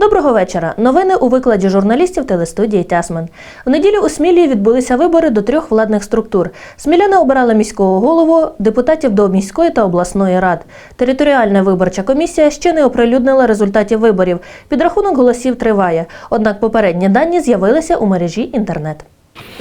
Доброго вечора. Новини у викладі журналістів телестудії Тясмен. В неділю у Смілі відбулися вибори до трьох владних структур. Сміляни обирали міського голову, депутатів до міської та обласної рад. Територіальна виборча комісія ще не оприлюднила результатів виборів. Підрахунок голосів триває. Однак попередні дані з'явилися у мережі інтернет.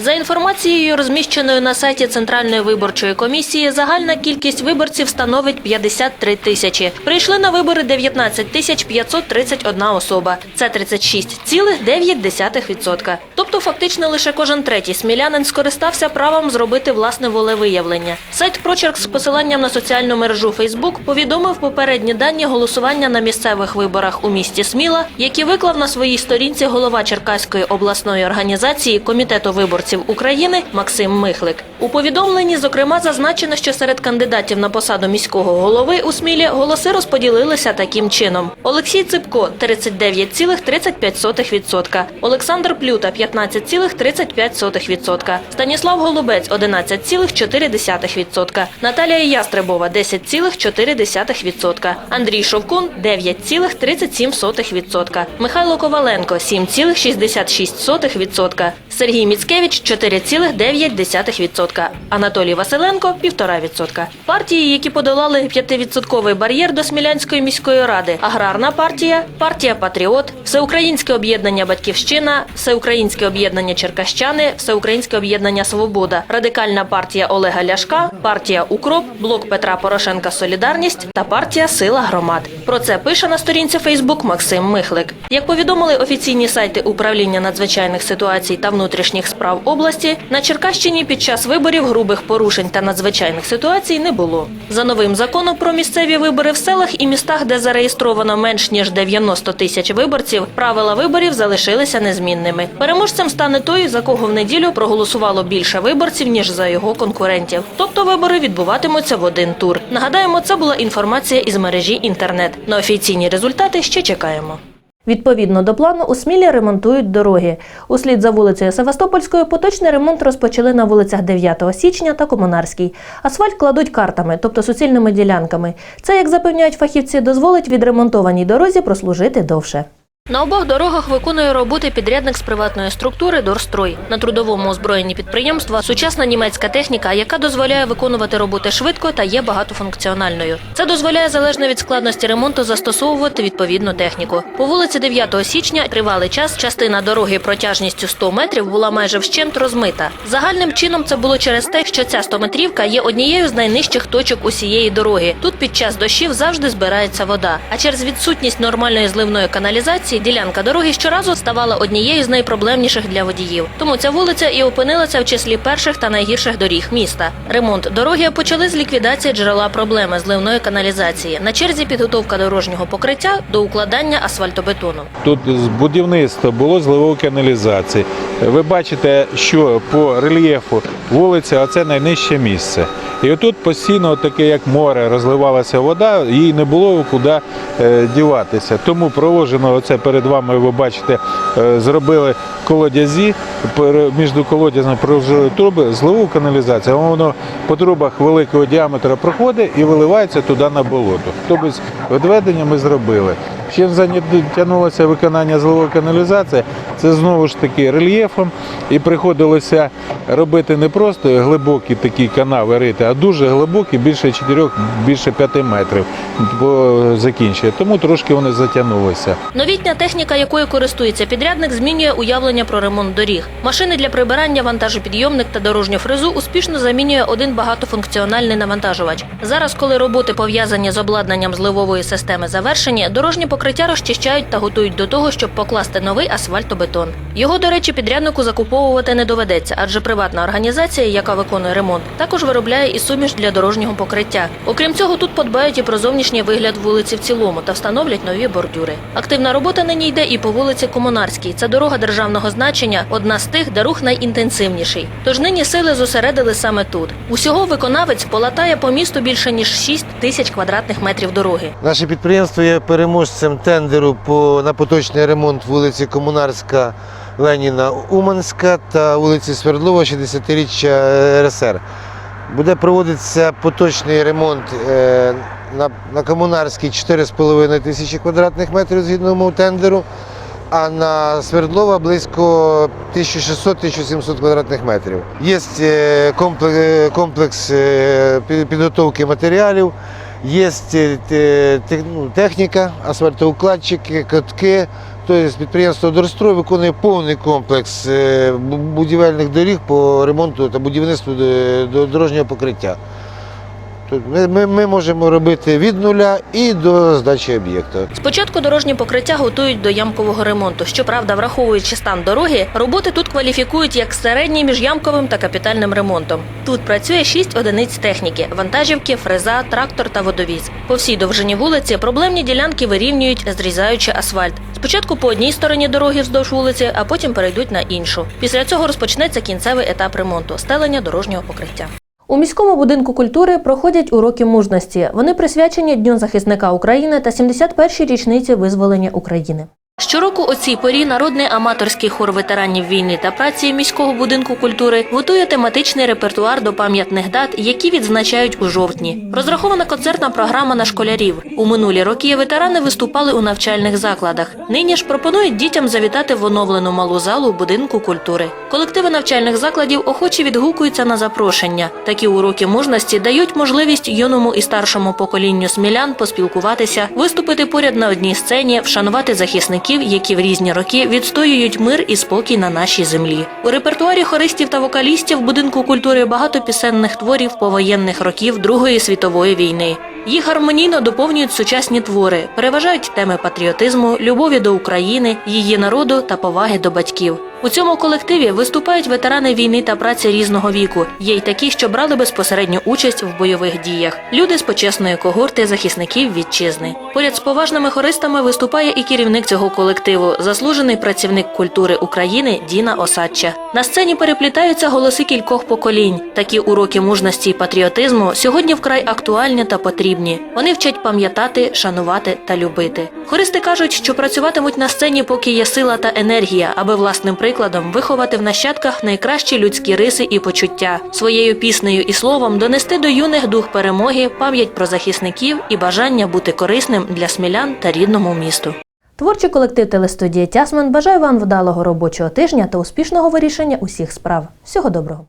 За інформацією, розміщеною на сайті Центральної виборчої комісії, загальна кількість виборців становить 53 тисячі. Прийшли на вибори 19 тисяч 531 особа. Це 36,9%. Тобто фактично лише кожен третій смілянин скористався правом зробити власне волевиявлення. Сайт Прочерк з посиланням на соціальну мережу Facebook повідомив попередні дані голосування на місцевих виборах у місті Сміла, які виклав на своїй сторінці голова Черкаської обласної організації Комітету виборців України Максим Михлик. У повідомленні, зокрема, зазначено, що серед кандидатів на посаду міського голови у Смілі голоси розподілилися таким чином: Олексій Ципко 39,35%, Олександр Плюта 15,35%, Станіслав Голубець 11,4%, Наталія Ястребова 10,4%, Андрій Шовкун 9,37%, Михайло Коваленко 7,66%, Сергій Міцкевич 4,9%, Анатолій Василенко 1,5%. Партії, які подолали 5% бар'єр до Смілянської міської ради, аграрна партія, партія Патріот, Всеукраїнське об'єднання Батьківщина, Всеукраїнське об'єднання Черкащани, Всеукраїнське об'єднання Свобода, Радикальна партія Олега Ляшка, партія Укроп, Блок Петра Порошенка Солідарність та партія Сила громад. Про це пише на сторінці Фейсбук Максим Михлик. Як повідомили офіційні сайти управління надзвичайних ситуацій та внутрішніх справ області, на Черкащині під час виборів грубих порушень та надзвичайних ситуацій не було. За новим законом про місцеві вибори в селах і містах, де зареєстровано менш ніж 90 тисяч виборців, правила виборів залишилися незмінними. Переможцем стане той, за кого в неділю проголосувало більше виборців ніж за його конкурентів. Тобто вибори відбуватимуться в один тур. Нагадаємо, це була інформація із мережі інтернет. На офіційні результати ще чекаємо. Відповідно до плану, у Смілі ремонтують дороги. Услід за вулицею Севастопольською поточний ремонт розпочали на вулицях 9 січня та Комунарській. Асфальт кладуть картами, тобто суцільними ділянками. Це, як запевняють фахівці, дозволить відремонтованій дорозі прослужити довше. На обох дорогах виконує роботи підрядник з приватної структури Дорстрой. На трудовому озброєнні підприємства сучасна німецька техніка, яка дозволяє виконувати роботи швидко та є багатофункціональною. Це дозволяє залежно від складності ремонту застосовувати відповідну техніку. По вулиці 9 січня тривалий час частина дороги протяжністю 100 метрів була майже вщент розмита. Загальним чином це було через те, що ця 100-метрівка є однією з найнижчих точок усієї дороги. Тут під час дощів завжди збирається вода. А через відсутність нормальної зливної каналізації ділянка дороги щоразу ставала однією з найпроблемніших для водіїв. Тому ця вулиця і опинилася в числі перших та найгірших доріг міста. Ремонт дороги почали з ліквідації джерела проблеми зливної каналізації. На черзі підготовка дорожнього покриття до укладання асфальтобетону. Тут з будівництва було зливової каналізації. Ви бачите, що по рельєфу вулиця це найнижче місце. І отут постійно, таке як море, розливалася вода, їй не було куди е, діватися. Тому проложено оце перед вами, ви бачите, е, зробили колодязі, між колодязями проложили труби, зливу каналізацію, а воно по трубах великого діаметра проходить і виливається туди на болото. Тобто відведення ми зробили. Чим затягнулося виконання зливової каналізації, це знову ж таки рельєфом, і приходилося робити не просто глибокі такі канави рити, а дуже глибокі, більше 4, більше 5 метрів по закінчення. Тому трошки вони затягнулися. Новітня техніка, якою користується підрядник, змінює уявлення про ремонт доріг. Машини для прибирання, вантажопідйомник та дорожню фрезу успішно замінює один багатофункціональний навантажувач. Зараз, коли роботи пов'язані з обладнанням зливової системи завершені, дорожні покриття розчищають та готують до того, щоб покласти новий асфальтобетон. Його, до речі, підряднику закуповувати не доведеться, адже приватна організація, яка виконує ремонт, також виробляє і суміш для дорожнього покриття. Окрім цього, тут подбають і про зовнішній вигляд вулиці в цілому та встановлять нові бордюри. Активна робота нині йде і по вулиці Комунарській. Це дорога державного значення, одна з тих, де рух найінтенсивніший. Тож нині сили зосередили саме тут. Усього виконавець полатає по місту більше ніж 6 тисяч квадратних метрів дороги. Наше підприємство є переможцем тендеру по, на поточний ремонт вулиці Комунарська Леніна Уманська та вулиці Свердлова 60-річчя РСР. Буде проводитися поточний ремонт е, на, на Комунарській 4,5 тисячі квадратних метрів згідно умов тендеру, а на Свердлова близько 1600-1700 квадратних метрів. Є е, комплекс, е, підготовки матеріалів, е, те- те- ну, техніка, асфальтоукладчики, катки. Тобто підприємство Дорстрой виконує повний комплекс е, будівельних доріг по ремонту та будівництву е, дорожнього покриття. Тобто Ми, ми, можемо робити від нуля і до здачі об'єкту. Спочатку дорожні покриття готують до ямкового ремонту. Щоправда, враховуючи стан дороги, роботи тут кваліфікують як середній між ямковим та капітальним ремонтом. Тут працює шість одиниць техніки: вантажівки, фреза, трактор та водовіз. По всій довжині вулиці проблемні ділянки вирівнюють, зрізаючи асфальт. Спочатку по одній стороні дороги вздовж вулиці, а потім перейдуть на іншу. Після цього розпочнеться кінцевий етап ремонту стелення дорожнього покриття. У міському будинку культури проходять уроки мужності. Вони присвячені Дню захисника України та 71-й річниці визволення України. Щороку о цій порі народний аматорський хор ветеранів війни та праці міського будинку культури готує тематичний репертуар до пам'ятних дат, які відзначають у жовтні. Розрахована концертна програма на школярів. У минулі роки ветерани виступали у навчальних закладах. Нині ж пропонують дітям завітати в оновлену малу залу будинку культури. Колективи навчальних закладів охоче відгукуються на запрошення. Такі уроки мужності дають можливість юному і старшому поколінню смілян поспілкуватися, виступити поряд на одній сцені, вшанувати захисників, які в різні роки відстоюють мир і спокій на нашій землі. У репертуарі хористів та вокалістів будинку культури багато пісенних творів повоєнних років Другої світової війни. Їх гармонійно доповнюють сучасні твори, переважають теми патріотизму, любові до України, її народу та поваги до батьків. У цьому колективі виступають ветерани війни та праці різного віку. Є й такі, що брали безпосередню участь в бойових діях. Люди з почесної когорти захисників вітчизни. Поряд з поважними хористами виступає і керівник цього колективу, заслужений працівник культури України Діна Осадча. На сцені переплітаються голоси кількох поколінь. Такі уроки мужності і патріотизму сьогодні вкрай актуальні та потрібні. Вони вчать пам'ятати, шанувати та любити. Хористи кажуть, що працюватимуть на сцені, поки є сила та енергія, аби власним прикладом виховати в нащадках найкращі людські риси і почуття, своєю піснею і словом донести до юних дух перемоги, пам'ять про захисників і бажання бути корисним для смілян та рідному місту. Творчий колектив телестудії Тясмен бажає вам вдалого робочого тижня та успішного вирішення усіх справ. Всього доброго.